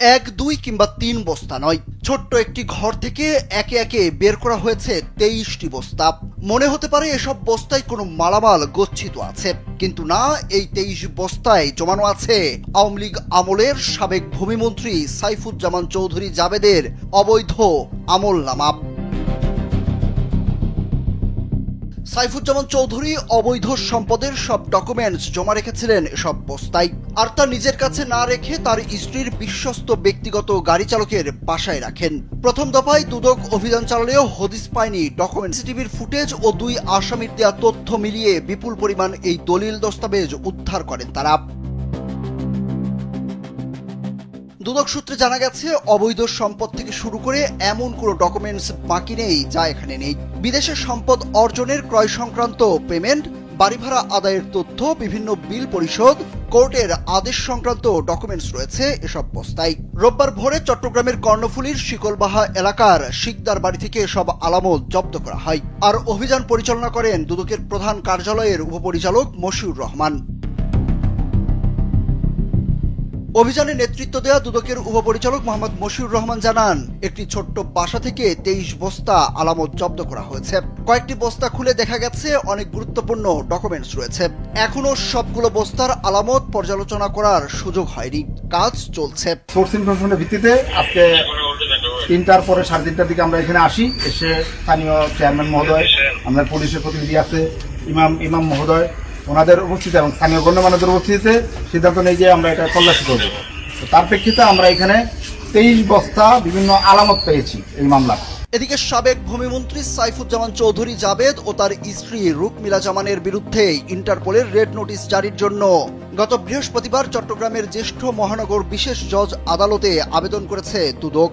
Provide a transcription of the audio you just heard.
এক, দুই কিংবা তিন বস্তা নয়। ছোট্ট একটি ঘর থেকে একে একে বের করা হয়েছে তেইশটি বস্তা। মনে হতে পারে এসব বস্তায় কোনো মালামাল গচ্ছিত আছে। কিন্তু না, এই তেইশ বস্তায় জমানো আছে আওয়ামী লীগ আমলের সাবেক ভূমিমন্ত্রী সাইফুজ্জামান চৌধুরী জাবেদের অবৈধ আমল নামা সাইফুজ্জামান চৌধুরী অবৈধ সম্পদের সব ডকুমেন্টস জমা রেখেছিলেন, সব বস্তায়। আর তা নিজের কাছে না রেখে তার স্ত্রীর বিশ্বস্ত ব্যক্তিগত গাড়ি চালকের বাসায় রাখেন। প্রথম দফায় দুদক অভিযান চালালেও হদিস পায়নি ডকুমেন্ট সিটিভির ফুটেজ ও দুই আসামির দেয়া তথ্য মিলিয়ে বিপুল পরিমাণ এই দলিল দস্তাবেজ উদ্ধার করেন তারা। দুদক সূত্রে জানা গেছে, অবৈধ সম্পদ থেকে শুরু করে এমন কোনো ডকুমেন্টস বাকি নেই যা এখানে নেই। বিদেশের সম্পদ অর্জনের ক্রয় সংক্রান্ত পেমেন্ট বাড়ি ভাড়া আদায়ের তথ্য, বিভিন্ন বিল পরিশোধ, কোর্টের আদেশ সংক্রান্ত ডকুমেন্টস রয়েছে এসব বস্তায়। রোববার ভোরে চট্টগ্রামের কর্ণফুলীর শিকলবাহা এলাকার শিকদার বাড়ি থেকে সব আলামত জব্দ করা হয়। আর অভিযান পরিচালনা করেন দুদকের প্রধান কার্যালয়ের উপপরিচালক মশিউর রহমান। অভিযানে নেতৃত্ব দেওয়া দুদকের উপপরিচালক মোহাম্মদ মশিউর রহমান জানান, একটি ছোট্ট বাসা থেকে তেইশ বস্তা আলামত জব্দ করা হয়েছে। কয়েকটি বস্তা খুলে দেখা গেছে, অনেক গুরুত্বপূর্ণ ডকুমেন্টস রয়েছে। এখনও সবগুলো বস্তার আলামত পর্যালোচনা করার সুযোগ হয়নি। কাজ চলছে। ভিত্তিতে আজকে তিনটার পরে সাড়ে তিনটার দিকে আমরা এখানে আসি। এসে স্থানীয় চেয়ারম্যান মহোদয়, আমাদের পুলিশের প্রতিনিধি আছে, ইমাম ইমাম মহোদয় ওনাদের উপস্থিতি এবং স্থানীয় গণ্যমান্যদের উপস্থিতিতে সিদ্ধান্ত নেই যে আমরা এটা তল্লাশি করব। তার প্রেক্ষিতে আমরা এখানে তেইশ বস্তা বিভিন্ন আলামত পেয়েছি এই মামলা এদিকে সাবেক ভূমিমন্ত্রী সাইফুজ্জামান চৌধুরী জাবেদ ও তার স্ত্রী রুকমিলা জামানের বিরুদ্ধে ইন্টারপোলের রেড নোটিশ জারির জন্য গত বৃহস্পতিবার চট্টগ্রামের জ্যেষ্ঠ মহানগর বিশেষ জজ আদালতে আবেদন করেছে দুদক।